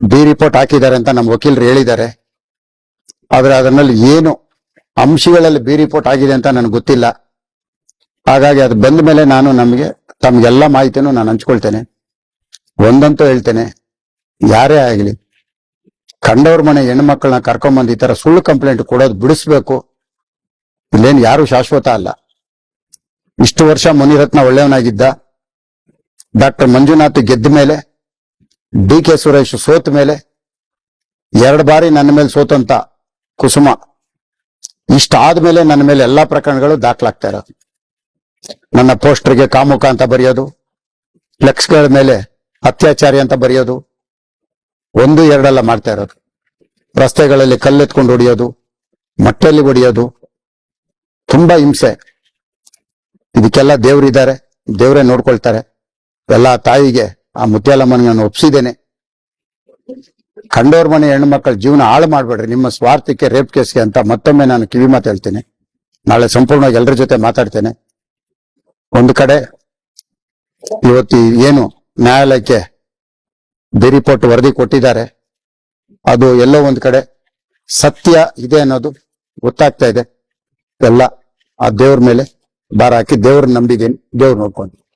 B report ಹಾಕಿದ್ದಾರೆ ಅಂತ ನಮ್ಮ ವಕೀಲರು ಹೇಳಿದ್ದಾರೆ. ಆದ್ರೆ ಅದರಲ್ಲಿ ಏನು ಅಂಶಗಳಲ್ಲಿ ಬಿ ರಿಪೋರ್ಟ್ ಆಗಿದೆ ಅಂತ ನನಗೆ ಗೊತ್ತಿಲ್ಲ. ಹಾಗಾಗಿ ಅದು ಬಂದ ಮೇಲೆ ನಾನು ನಮಗೆ ತಮ್ಗೆಲ್ಲ ಮಾಹಿತಿನೂ ನಾನು ಹಂಚ್ಕೊಳ್ತೇನೆ. ಒಂದಂತೂ ಹೇಳ್ತೇನೆ, ಯಾರೇ ಆಗಲಿ, ಕಂಡವ್ರ ಮನೆ ಹೆಣ್ಮಕ್ಳನ್ನ ಕರ್ಕೊಂಬಂದು ಈ ತರ ಸುಳ್ಳು ಕಂಪ್ಲೇಂಟ್ ಕೊಡೋದು ಬಿಡಿಸ್ಬೇಕು. ಇಲ್ಲೇನು ಯಾರು ಶಾಶ್ವತ ಅಲ್ಲ. ಇಷ್ಟು ವರ್ಷ ಮುನಿರತ್ನ ಒಳ್ಳೆಯವನಾಗಿದ್ದ ಡಾಕ್ಟರ್ ಮಂಜುನಾಥ್ ಗೆದ್ದ ಮೇಲೆ ಡಿ ಕೆ ಸುರೇಶ್ ಸೋತ ಮೇಲೆ ಎರಡು ಬಾರಿ ನನ್ನ ಮೇಲೆ ಸೋತಂತ ಕುಸುಮ. ಇಷ್ಟಾದ್ಮೇಲೆ ನನ್ನ ಮೇಲೆ ಎಲ್ಲಾ ಪ್ರಕರಣಗಳು ದಾಖಲಾಗ್ತಾ ಇರೋದು. ನನ್ನ ಪೋಸ್ಟರ್ಗೆ ಕಾಮುಖ ಅಂತ ಬರೆಯೋದು, ಫ್ಲೆಕ್ಸ್ಗಳ ಮೇಲೆ ಅತ್ಯಾಚಾರಿ ಅಂತ ಬರೆಯೋದು, ಒಂದು ಎರಡೆಲ್ಲ ಮಾಡ್ತಾ ಇರೋದು. ರಸ್ತೆಗಳಲ್ಲಿ ಕಲ್ಲೆತ್ಕೊಂಡು ಹೊಡಿಯೋದು ಮಟ್ಟೆಯಲ್ಲಿ ಹೊಡಿಯೋದು, ತುಂಬಾ ಹಿಂಸೆ. ಇದಕ್ಕೆಲ್ಲ ದೇವ್ರಿದ್ದಾರೆ, ದೇವರೇ ನೋಡ್ಕೊಳ್ತಾರೆ. ಎಲ್ಲ ತಾಯಿಗೆ ಆ ಮುತ್ಯಾಲಮ್ಮನ ನಾನು ಒಪ್ಸಿದ್ದೇನೆ. ಕಂಡೋರ್ ಮನೆ ಹೆಣ್ಣು ಜೀವನ ಹಾಳು ಮಾಡ್ಬೇಡ್ರಿ, ನಿಮ್ಮ ಸ್ವಾರ್ಥಕ್ಕೆ ರೇಪ್ ಕೇಸ್ಗೆ ಅಂತ ಮತ್ತೊಮ್ಮೆ ನಾನು ಕಿವಿ ಮಾತು ಹೇಳ್ತೇನೆ. ನಾಳೆ ಸಂಪೂರ್ಣವಾಗಿ ಎಲ್ಲರ ಜೊತೆ ಮಾತಾಡ್ತೇನೆ. ಒಂದು ಕಡೆ ಇವತ್ತು ಏನು ನ್ಯಾಯಾಲಯಕ್ಕೆ ಬಿ ರಿಪೋರ್ಟ್ ವರದಿ ಕೊಟ್ಟಿದ್ದಾರೆ. ಅದು ಎಲ್ಲೋ ಒಂದು ಕಡೆ ಸತ್ಯ ಇದೆ ಅನ್ನೋದು ಗೊತ್ತಾಗ್ತಾ ಇದೆ. ಎಲ್ಲ ಆ ದೇವ್ರ ಮೇಲೆ ಭಾರ ಹಾಕಿ ದೇವ್ರನ್ನ ನಂಬಿದ್ದೀನಿ. ದೇವ್ರು ನೋಡ್ಕೊಂಡು.